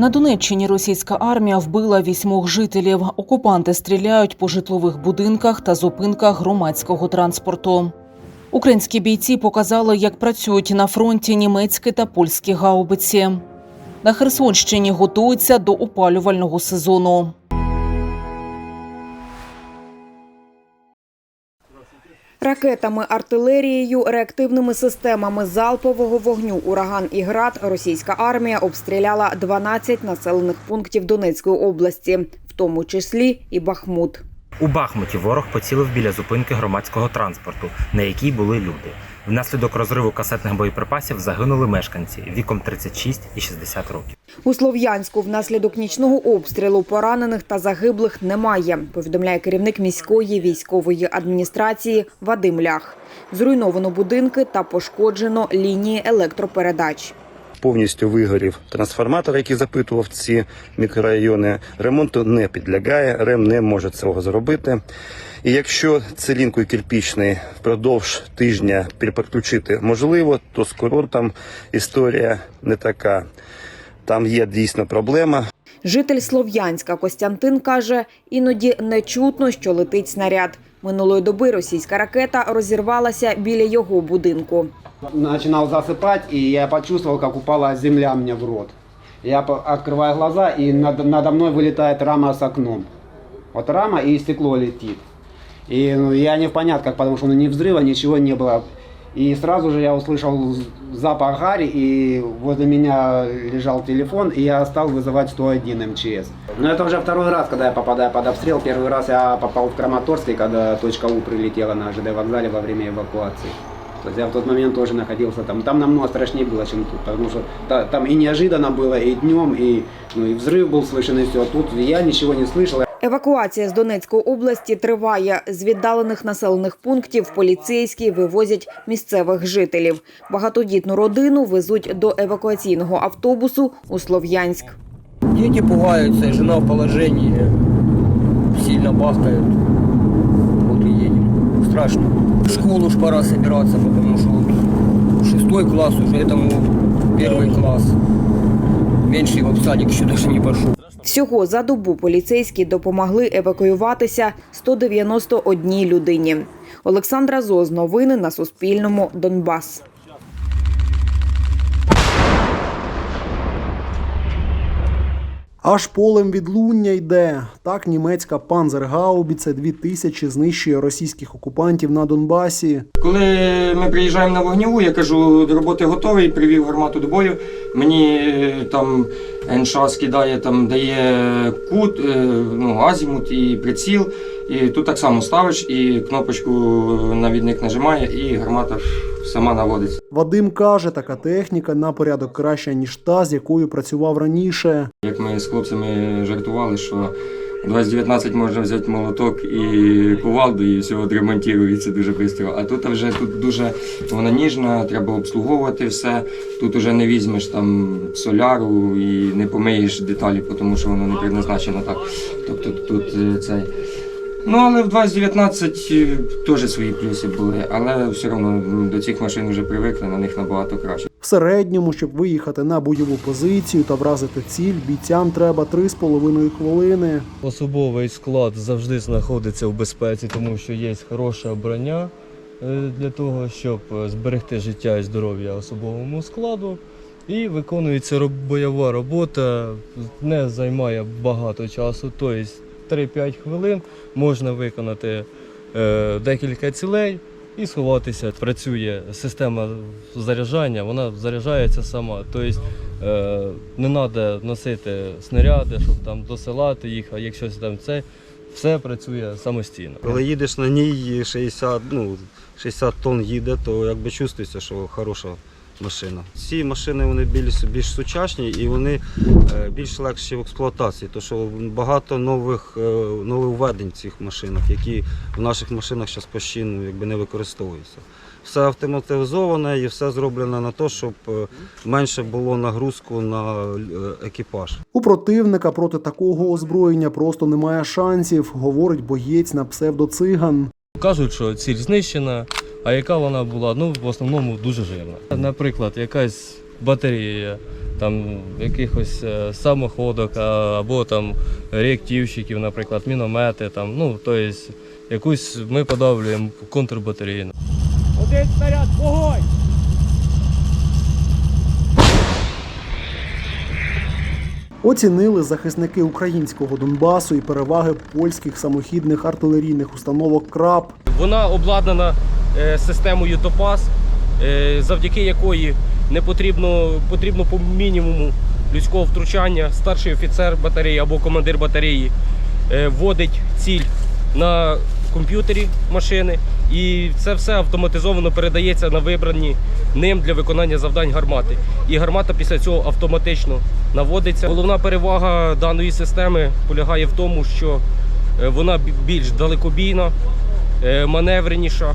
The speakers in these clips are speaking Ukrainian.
На Донеччині російська армія вбила вісьмох жителів. Окупанти стріляють по житлових будинках та зупинках громадського транспорту. Українські бійці показали, як працюють на фронті німецькі та польські гаубиці. На Херсонщині готуються до опалювального сезону. Ракетами, артилерією, реактивними системами залпового вогню «Ураган» і «Град» російська армія обстріляла 12 населених пунктів Донецької області, в тому числі і Бахмут. У Бахмуті ворог поцілив біля зупинки громадського транспорту, на якій були люди. Внаслідок розриву касетних боєприпасів загинули мешканці віком 36 і 60 років. У Слов'янську внаслідок нічного обстрілу поранених та загиблих немає, повідомляє керівник міської військової адміністрації Вадим Лях. Зруйновано будинки та пошкоджено лінії електропередач. Повністю вигорів трансформатор, який запитував ці мікрорайони. Ремонту не підлягає, РЕМ не може цього зробити. І якщо целінку кирпічний впродовж тижня переключити можливо, то з курортом історія не така. Там є дійсно проблема. Житель Слов'янська Костянтин каже, іноді не чутно, що летить снаряд. Минулої доби російська ракета розірвалася біля його будинку. начинал засыпать, и я почувствовал, как упала земля мне в рот. Я по- открываю глаза, и над- надо мной вылетает рама с окном. Вот рама и стекло летит. И ну, я не в понятках, потому что ну, ни взрыва, ничего не было. И сразу же я услышал запах гари, и возле меня лежал телефон, и я стал вызывать 101 МЧС. Но это уже второй раз, когда я попадаю под обстрел. Первый раз я попал в Краматорске, когда точка У прилетела на ЖД вокзале во время эвакуации. То есть я в тот момент тоже находился там. Там намного страшнее было, чем тут, потому что та- там и неожиданно было, и днем, и, ну, и взрыв был слышен, и все. Тут я ничего не слышал. Евакуація з Донецької області триває. З віддалених населених пунктів поліцейські вивозять місцевих жителів. Багатодітну родину везуть до евакуаційного автобусу у Слов'янськ. Дети пугаются, жена в положении, сильно бахкает. Вот и едем. Страшно. В школу ж пора собираться, потому что вот шестой класс уже этому первый класс. Меньший в садик еще даже не пошел. Всього за добу поліцейські допомогли евакуюватися 191 людині. Олександра Зоз. Новини на Суспільному. Донбас. Аж полем відлуння йде. Так німецька панзергаубіця 2000 знищує російських окупантів на Донбасі. Коли ми приїжджаємо на вогневу, я кажу, до роботи готовий, привів гармату до бою. Мені е, там НШ скидає, там дає кут, е, ну, азімут і приціл. І тут так само ставиш і кнопочку навідник нажимає, і гармата сама наводиться. Вадим каже, така техніка на порядок краща, ніж та, з якою працював раніше. Як ми з хлопцями жартували, що 2019 можна взяти молоток і кувалду, і все відремонтується дуже швидко. А тут вже тут дуже вона ніжна, треба обслуговувати все. Тут вже не візьмеш там соляру і не помиєш деталі, тому що воно не предназначено так. Тобто тут е, цей. Ну, але в 2019 е, теж свої плюси були, але все одно до цих машин вже привикли, на них набагато краще. В середньому, щоб виїхати на бойову позицію та вразити ціль, бійцям треба 3,5 хвилини. Особовий склад завжди знаходиться в безпеці, тому що є хороша броня е, для того, щоб е, зберегти життя і здоров'я особовому складу. І виконується роб- бойова робота, не займає багато часу, тобто 3-5 хвилин можна виконати е, декілька цілей і сховатися. Працює система заряджання, вона заряджається сама. Тобто е, не треба носити снаряди, щоб там досилати їх, а якщо там це, все працює самостійно. Коли їдеш на ній 60, ну, 60 тонн їде, то якби чувствується, що хороша машина. Ці машини вони більш, більш сучасні і вони е, більш легші в експлуатації, тому що багато нових е, нововведень в цих машинах, які в наших машинах зараз постійно якби, не використовуються. Все автоматизоване і все зроблено на те, щоб е, менше було нагрузку на екіпаж. У противника проти такого озброєння просто немає шансів, говорить боєць на псевдоциган. Кажуть, що ціль знищена, а яка вона була, ну в основному дуже жирна. Наприклад, якась батарея там якихось е, самоходок а, або там реактивщиків, наприклад, міномети. Там, ну, тобто якусь ми подавлюємо контрбатарейну. Один снаряд, вогонь! Оцінили захисники українського Донбасу і переваги польських самохідних артилерійних установок КРАП. Вона обладнана е, системою Топас, е, завдяки якої не потрібно, потрібно по мінімуму людського втручання. Старший офіцер батареї або командир батареї е, вводить ціль на комп'ютері машини, і це все автоматизовано передається на вибрані ним для виконання завдань гармати. І гармата після цього автоматично наводиться. Головна перевага даної системи полягає в тому, що вона більш далекобійна, маневреніша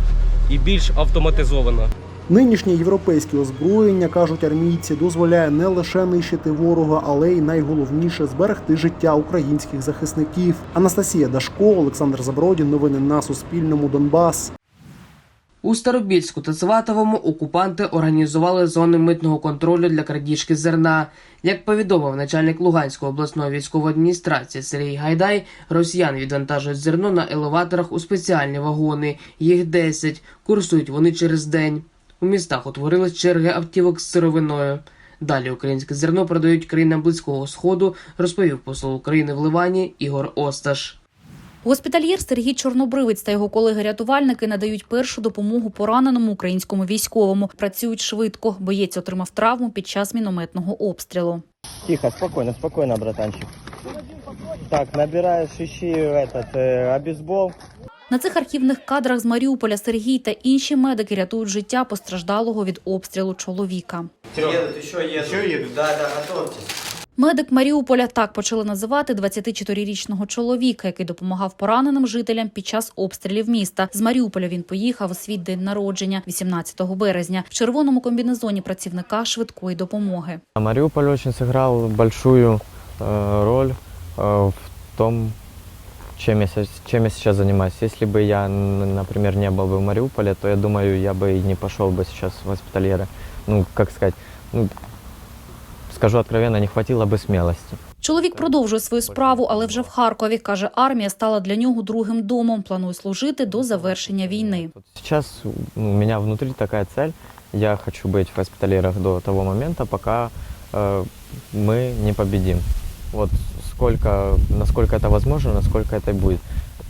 і більш автоматизована. Нинішнє європейське озброєння, кажуть армійці, дозволяє не лише нищити ворога, але й найголовніше зберегти життя українських захисників. Анастасія Дашко, Олександр Забродін. Новини на Суспільному. Донбас. У Старобільську та Сватовому окупанти організували зони митного контролю для крадіжки зерна. Як повідомив начальник Луганської обласної військової адміністрації Сергій Гайдай, росіян відвантажують зерно на елеваторах у спеціальні вагони. Їх 10. Курсують вони через день. У містах утворились черги автівок з сировиною. Далі українське зерно продають країнам близького сходу, розповів посол України в Ливані Ігор Осташ. Госпітальєр Сергій Чорнобривець та його колеги-рятувальники надають першу допомогу пораненому українському військовому. Працюють швидко. Боєць отримав травму під час мінометного обстрілу. Тихо, спокойно, спокойно, братанчик. Так, набираешь, ищи этот, э. На цих архівних кадрах з Маріуполя Сергій та інші медики рятують життя постраждалого від обстрілу чоловіка. Едут, еще едут. Еще едут? Да, да, готовьтесь. Медик Маріуполя так почали називати 24-річного чоловіка, який допомагав пораненим жителям під час обстрілів міста. З Маріуполя він поїхав у свій день народження, 18 березня, в червоному комбінезоні працівника швидкої допомоги. Мариуполь очень сыграл большую э, роль э, в том, чем я, се- чем я сейчас занимаюсь. Если бы я, н- например, не был бы в Мариуполе, то я думаю, я бы и не пошел бы сейчас в госпитальеры. Ну, как сказать, ну, скажу откровенно, не хватило бы смелости. Чоловік продовжує свою справу, але вже в Харкові каже, армія стала для нього другим домом. Планує служити до завершення війни. Вот Сейчас ну, у меня внутри такая цель. Я хочу быть в госпиталерах до того момента, пока э, мы не победим. Вот сколько, насколько это возможно, насколько это будет.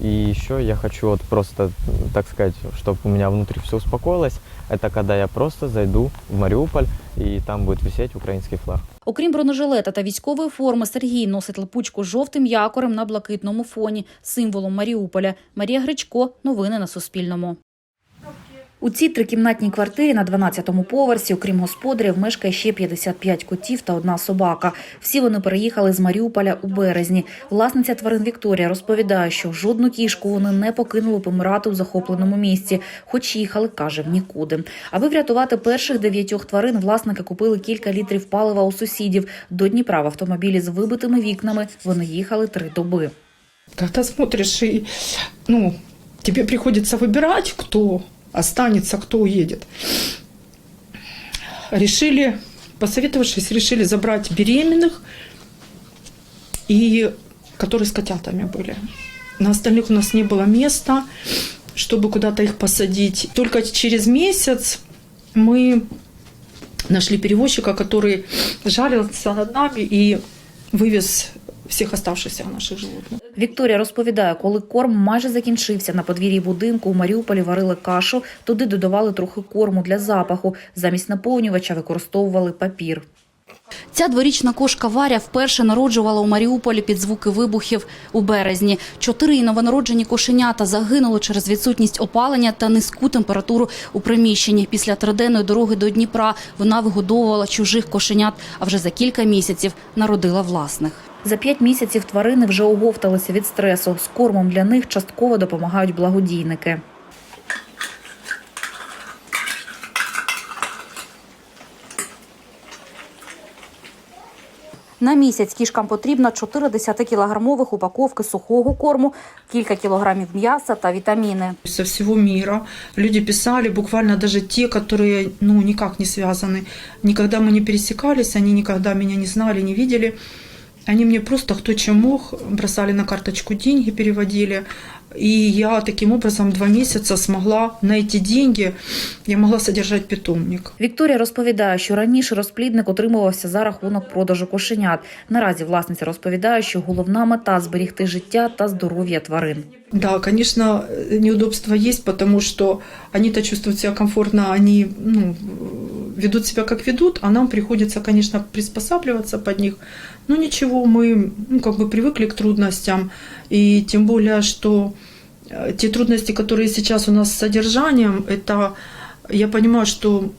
И еще я хочу вот просто, м, так сказать, чтобы у меня внутри все успокоилось. Это когда я просто зайду в Мариуполь и там будет висеть украинский флаг. Окрім бронежилета та військової форми, Сергій носить липучку з жовтим якорем на блакитному фоні, символом Маріуполя. Марія Гречко. Новини на Суспільному. У цій трикімнатній квартирі на 12-му поверсі, окрім господарів, мешкає ще 55 котів та одна собака. Всі вони переїхали з Маріуполя у березні. Власниця тварин Вікторія розповідає, що жодну кішку вони не покинули помирати у захопленому місці, хоч їхали, каже, в нікуди. Аби врятувати перших дев'ятьох тварин, власники купили кілька літрів палива у сусідів. До Дніпра в автомобілі з вибитими вікнами вони їхали три доби. Когда смотришь и, ну, тебе приходится выбирать, кто останется, кто уедет. Решили, посоветовавшись, решили забрать беременных и которые с котятами были. На остальных у нас не было места, чтобы куда-то их посадить. Только через месяц мы нашли перевозчика, который жарился над нами и вывез всех оставшихся наших животных. Вікторія розповідає, коли корм майже закінчився на подвір'ї будинку, у Маріуполі варили кашу, туди додавали трохи корму для запаху. Замість наповнювача використовували папір. Ця дворічна кошка Варя вперше народжувала у Маріуполі під звуки вибухів у березні. Чотири новонароджені кошенята загинули через відсутність опалення та низьку температуру у приміщенні. Після триденної дороги до Дніпра вона вигодовувала чужих кошенят, а вже за кілька місяців народила власних. За п'ять місяців тварини вже оговталися від стресу. З кормом для них частково допомагають благодійники. На місяць кішкам потрібно 4 10-кілограмових упаковки сухого корму, кілька кілограмів м'яса та вітаміни. Со всего мира люди писали, буквально даже те, которые ну, никак не связаны. Никогда мы не пересекались, они никогда меня не знали, не видели. Они мне просто кто чем мог бросали на карточку деньги, переводили. И я таким образом два месяца смогла на эти деньги, я могла содержать питомник. Вікторія розповідає, що раніше розплідник отримувався за рахунок продажу кошенят. Наразі власниця розповідає, що головна мета зберігти життя та здоров'я тварин. Да, конечно, неудобства есть, потому что они-то чувствуют себя комфортно, они ну, ведут себя как ведут, а нам приходится, конечно, приспосабливаться под них. Но ничего, мы ну, как бы привыкли к трудностям, и тем более, что э, те трудности, которые сейчас у нас с содержанием, это я понимаю, что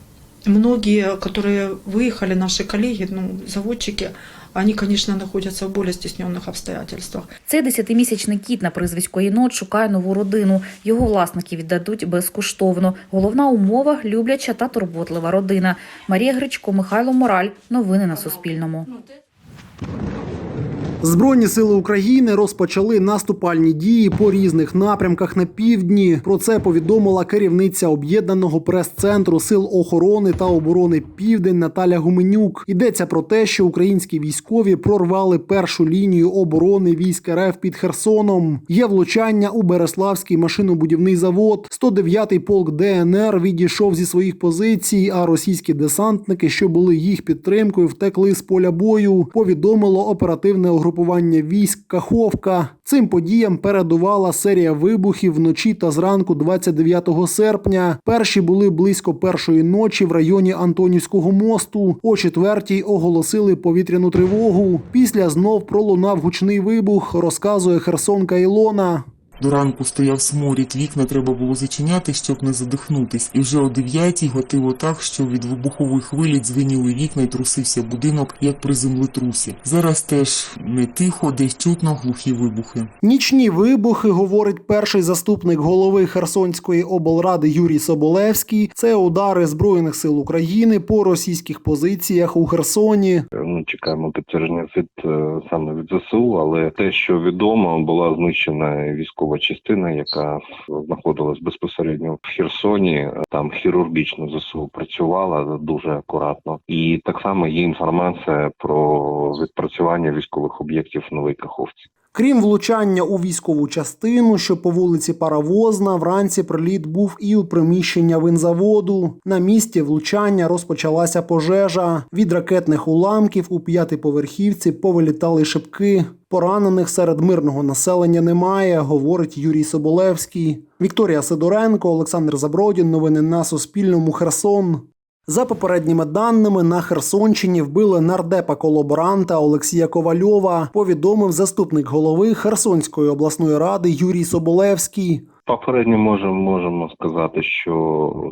многие, которые выехали, наши коллеги, ну, заводчики, они, конечно, находятся в более стесненных обстоятельствах. Цей десятимісячний кіт на прізвисько єнот шукає нову родину. Його власники віддадуть безкоштовно. Головна умова любляча та турботлива родина. Марія Гречко, Михайло Мораль. Новини на Суспільному. Збройні сили України розпочали наступальні дії по різних напрямках на півдні. Про це повідомила керівниця об'єднаного прес-центру сил охорони та оборони Південь Наталя Гуменюк. Йдеться про те, що українські військові прорвали першу лінію оборони військ РФ під Херсоном. Є влучання у Береславський машинобудівний завод. 109-й полк ДНР відійшов зі своїх позицій. А російські десантники, що були їх підтримкою, втекли з поля бою. Повідомило оперативне угрупування військ Каховка. Цим подіям передувала серія вибухів вночі та зранку 29 серпня. Перші були близько першої ночі в районі Антонівського мосту. О четвертій оголосили повітряну тривогу. Після знов пролунав гучний вибух, розказує Херсонка Ілона. До ранку стояв сморід, вікна треба було зачиняти, щоб не задихнутись. І вже о дев'ятій готило так, що від вибухової хвилі дзвеніли вікна і трусився будинок, як при землетрусі. Зараз теж не тихо, десь чутно глухі вибухи. Нічні вибухи, говорить перший заступник голови Херсонської облради Юрій Соболевський. Це удари збройних сил України по російських позиціях у Херсоні. Ну, чекаємо підтвердження від е, саме від ЗСУ, але те, що відомо, була знищена військова частина, яка знаходилась безпосередньо в Херсоні. Там хірургічно ЗСУ працювала дуже акуратно, і так само є інформація про відпрацювання військових об'єктів в Новій Каховці. Крім влучання у військову частину, що по вулиці Паровозна, вранці приліт був і у приміщення винзаводу. На місці влучання розпочалася пожежа. Від ракетних уламків у п'ятиповерхівці повилітали шибки. Поранених серед мирного населення немає, говорить Юрій Соболевський. Вікторія Сидоренко, Олександр Забродін. Новини на Суспільному. Херсон. За попередніми даними, на Херсонщині вбили нардепа колаборанта Олексія Ковальова, повідомив заступник голови Херсонської обласної ради Юрій Соболевський. Попередньо можемо можемо сказати, що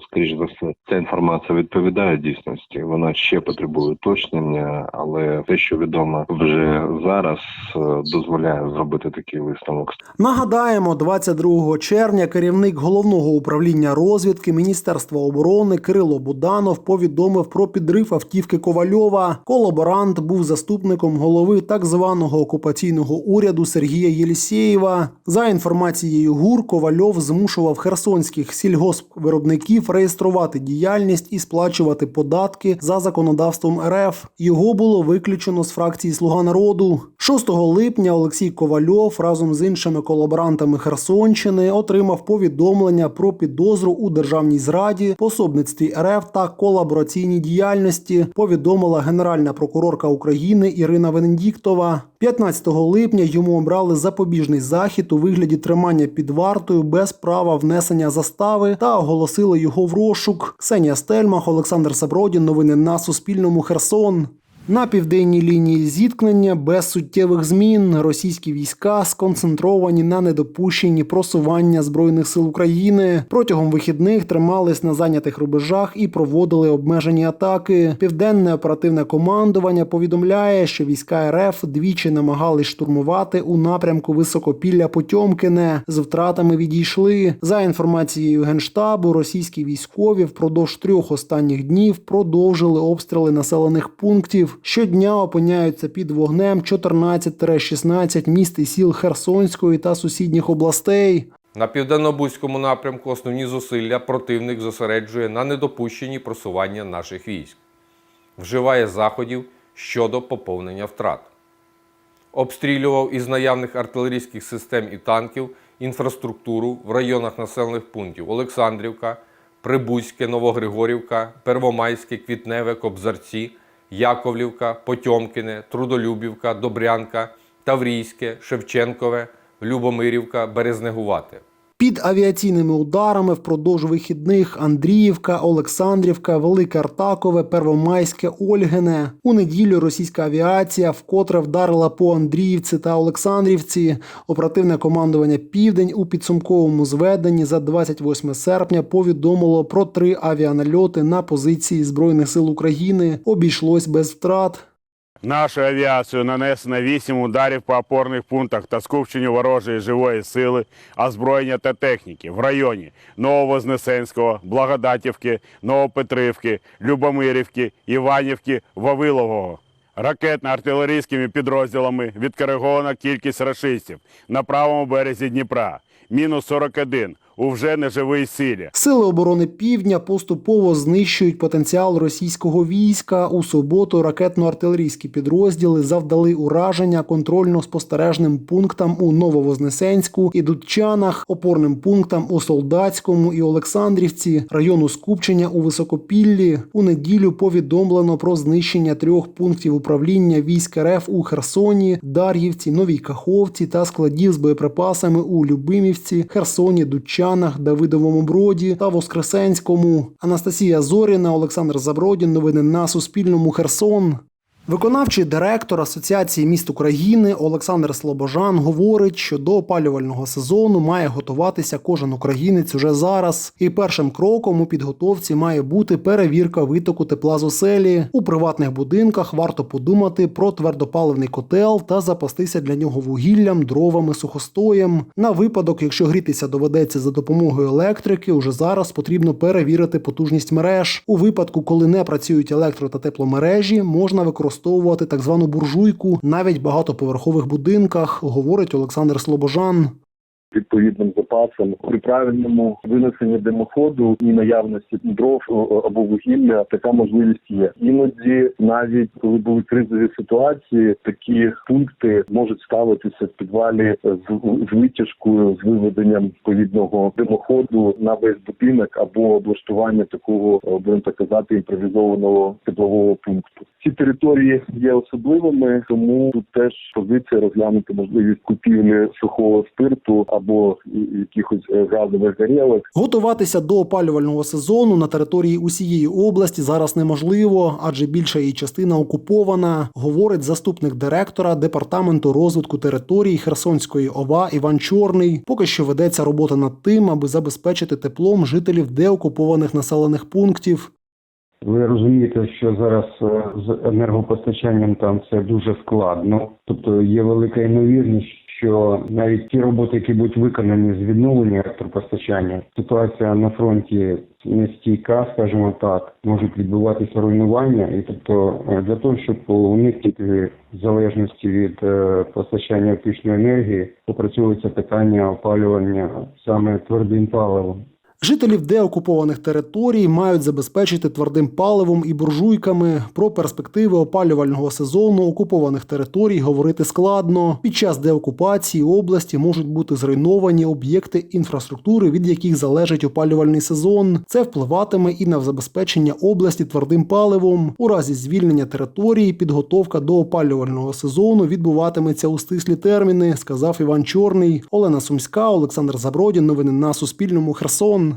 скоріш за все ця інформація відповідає дійсності. Вона ще потребує уточнення, але те, що відомо вже зараз, е, дозволяє зробити такий висновок. Нагадаємо, 22 червня керівник головного управління розвідки Міністерства оборони Кирило Буданов повідомив про підрив автівки Ковальова. Колаборант був заступником голови так званого окупаційного уряду Сергія Єлісєєва. За інформацією ГУР, Ковальов змушував херсонських сільгоспвиробників реєструвати діяльність і сплачувати податки за законодавством РФ. Його було виключено з фракції Слуга народу. 6 липня Олексій Ковальов разом з іншими колаборантами Херсонщини отримав повідомлення про підозру у державній зраді, пособництві РФ та колабораційній діяльності. Повідомила генеральна прокурорка України Ірина Венедіктова. 15 липня йому обрали запобіжний захід у вигляді тримання під вартою без права внесення застави та оголосили його в розшук. Ксенія Стельмах, Олександр Сабродін. Новини на Суспільному. Херсон. На південній лінії зіткнення без суттєвих змін російські війська сконцентровані на недопущенні просування збройних сил України. Протягом вихідних тримались на зайнятих рубежах і проводили обмежені атаки. Південне оперативне командування повідомляє, що війська РФ двічі намагались штурмувати у напрямку високопілля Потьомкине. З втратами відійшли. За інформацією генштабу, російські військові впродовж трьох останніх днів продовжили обстріли населених пунктів. Щодня опиняються під вогнем 14-16 міст і сіл Херсонської та сусідніх областей. На південно-бузькому напрямку основні зусилля противник зосереджує на недопущенні просування наших військ, вживає заходів щодо поповнення втрат. Обстрілював із наявних артилерійських систем і танків інфраструктуру в районах населених пунктів Олександрівка, Прибузьке, Новогригорівка, Первомайське, Квітневе, Кобзарці, Яковлівка, Потьомкіне, Трудолюбівка, Добрянка, Таврійське, Шевченкове, Любомирівка, Березнегувате. Під авіаційними ударами впродовж вихідних Андріївка, Олександрівка, Велике Артакове, Первомайське, Ольгине. У неділю російська авіація вкотре вдарила по Андріївці та Олександрівці. Оперативне командування Південь у підсумковому зведенні за 28 серпня повідомило про три авіанальоти на позиції Збройних сил України. Обійшлось без втрат. Нашою авіацією нанесено 8 ударів по опорних пунктах та скупченню ворожої живої сили, озброєння та техніки в районі Нововознесенського, Благодатівки, Новопетрівки, Любомирівки, Іванівки, Вавилового. Ракетно-артилерійськими підрозділами відкоригована кількість рашистів на правому березі Дніпра мінус 41 у вже неживій силі. Сили оборони Півдня поступово знищують потенціал російського війська. У суботу ракетно-артилерійські підрозділи завдали ураження контрольно-спостережним пунктам у Нововознесенську і Дудчанах, опорним пунктам у Солдатському і Олександрівці, району скупчення у Високопіллі. У неділю повідомлено про знищення трьох пунктів управління військ РФ у Херсоні, Дар'ївці, Новій Каховці та складів з боєприпасами у Любимівці, Херсоні, Дудчанах, Давидовому Броді та Воскресенському. Анастасія Зоріна, Олександр Забродін. Новини на Суспільному. Херсон. Виконавчий директор Асоціації міст України Олександр Слобожан говорить, що до опалювального сезону має готуватися кожен українець уже зараз. І першим кроком у підготовці має бути перевірка витоку тепла з оселі. У приватних будинках варто подумати про твердопаливний котел та запастися для нього вугіллям, дровами, сухостоєм. На випадок, якщо грітися доведеться за допомогою електрики, уже зараз потрібно перевірити потужність мереж. У випадку, коли не працюють електро та тепломережі, можна використовувати так звану буржуйку навіть в багатоповерхових будинках, говорить Олександр Слобожан. відповідним запасом при правильному винесенні димоходу і наявності дров або вугілля така можливість є. Іноді, навіть коли були кризові ситуації, такі пункти можуть ставитися в підвалі з, витяжкою, з виведенням відповідного димоходу на весь будинок або облаштування такого, о, будемо так казати, імпровізованого теплового пункту. Ці території є особливими, тому тут теж позиція розглянути можливість купівлі сухого спирту або якихось е, газових горілок. Готуватися до опалювального сезону на території усієї області зараз неможливо, адже більша її частина окупована, говорить заступник директора департаменту розвитку територій Херсонської ОВА Іван Чорний. Поки що ведеться робота над тим, аби забезпечити теплом жителів деокупованих населених пунктів. Ви розумієте, що зараз е, з енергопостачанням там це дуже складно. Тобто є велика ймовірність, що навіть ті роботи, які будуть виконані з відновлення електропостачання, ситуація на фронті не стійка, скажімо так, можуть відбуватися руйнування, і тобто е, для того, щоб уникнути залежності від е, постачання електричної енергії, попрацьовується питання опалювання саме твердим паливом. Жителів деокупованих територій мають забезпечити твердим паливом і буржуйками. Про перспективи опалювального сезону окупованих територій говорити складно. Під час деокупації області можуть бути зруйновані об'єкти інфраструктури, від яких залежить опалювальний сезон. Це впливатиме і на забезпечення області твердим паливом. У разі звільнення території підготовка до опалювального сезону відбуватиметься у стислі терміни, сказав Іван Чорний. Олена Сумська, Олександр Забродін. Новини на Суспільному. Херсон.